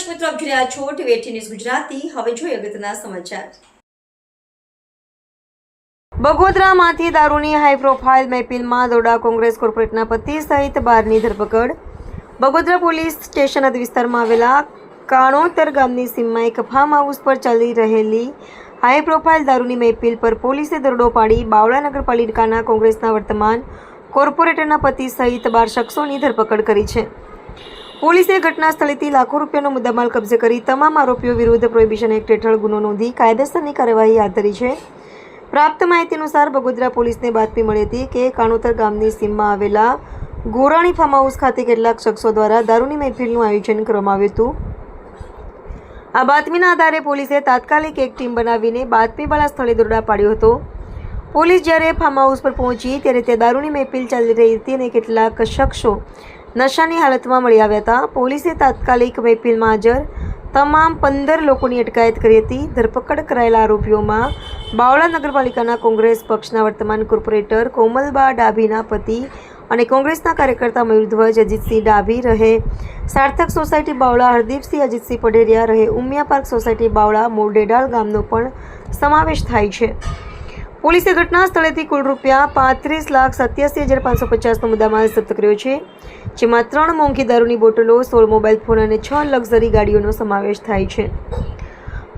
દર્શક મિત્રો આપ રહ્યા છો ટીવી ન્યૂઝ ગુજરાતી. હવે જોઈએ અગત્યના સમાચાર. બગોદરામાંથી દારૂની હાઈ પ્રોફાઇલ મહેફિલમાં દોડા કોંગ્રેસ કોર્પોરેટના પતિ સહિત બારની ધરપકડ. બગોદરા પોલીસ સ્ટેશન વિસ્તારમાં આવેલા કાણોતર ગામની સીમમાં એક ફાર્મ હાઉસ પર ચાલી રહેલી હાઈ પ્રોફાઇલ દારૂની મહેફિલ પર પોલીસે દરોડો પાડી બાવળા નગરપાલિકાના કોંગ્રેસના વર્તમાન કોર્પોરેટરના પતિ સહિત બાર શખ્સોની ધરપકડ કરી છે. પોલીસે ઘટના સ્થળેથી લાખો રૂપિયાનો મુદ્દામાલ કબજે કરી તમામ આરોપીઓ વિરુદ્ધ પ્રોહિબિશન એક્ટ હેઠળ ગુનો નોંધી કાયદેસરની કાર્યવાહી હાથ ધરી છે. પ્રાપ્ત માહિતી અનુસાર બગોદરા પોલીસને બાતમી મળી હતી કે કાણોતર ગામની સીમમાં આવેલા ગોરાણી ફાર્મ હાઉસ ખાતે કેટલાક શખ્સો દ્વારા દારૂની મહેફિલનું આયોજન કરવામાં આવ્યું હતું. આ બાતમીના આધારે પોલીસે તાત્કાલિક એક ટીમ બનાવીને બાતમીવાળા સ્થળે દોરડા પાડ્યો હતો. પોલીસ જ્યારે ફાર્મ હાઉસ પર પહોંચી ત્યારે ત્યાં દારૂની મહેફિલ ચાલી રહી હતી અને કેટલાક શખ્સો નશાની હાલતમાં મળી આવ્યા હતા. પોલીસે તાત્કાલિક મહેફિલમાં હાજર તમામ પંદર લોકોની અટકાયત કરી હતી. ધરપકડ કરાયેલા આરોપીઓમાં બાવળા નગરપાલિકાના કોંગ્રેસ પક્ષના વર્તમાન કોર્પોરેટર કોમલબા ડાભીના પતિ અને કોંગ્રેસના કાર્યકર્તા મયુરધ્વજ, અજીતસિંહ ડાભી રહે. સાર્થક સોસાયટી બાવળા, હરદીપસિંહ, અજીતસિંહ પઢેરિયા રહે. ઉમિયા પાર્ક સોસાયટી બાવળા, મોરડેડાળ ગામનો પણ સમાવેશ થાય છે. પોલીસે ઘટના સ્થળેથી કુલ રૂપિયા પાંત્રીસ લાખ સત્યાસી હજાર પાંચસો પચાસનો મુદ્દામાલ જપ્ત કર્યો છે, જેમાં ત્રણ મોંઘી દારૂની બોટલો, સોળ મોબાઈલ ફોન અને છ લક્ઝરી ગાડીઓનો સમાવેશ થાય છે.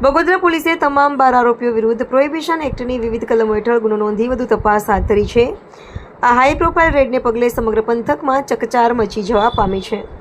બગોદરા પોલીસે તમામ બાર આરોપીઓ વિરુદ્ધ પ્રોહિબિશન એક્ટની વિવિધ કલમો હેઠળ ગુનો નોંધી વધુ તપાસ હાથ ધરી છે. આ હાઈ પ્રોફાઇલ રેડને પગલે સમગ્ર પંથકમાં ચકચાર મચી જવા પામી છે.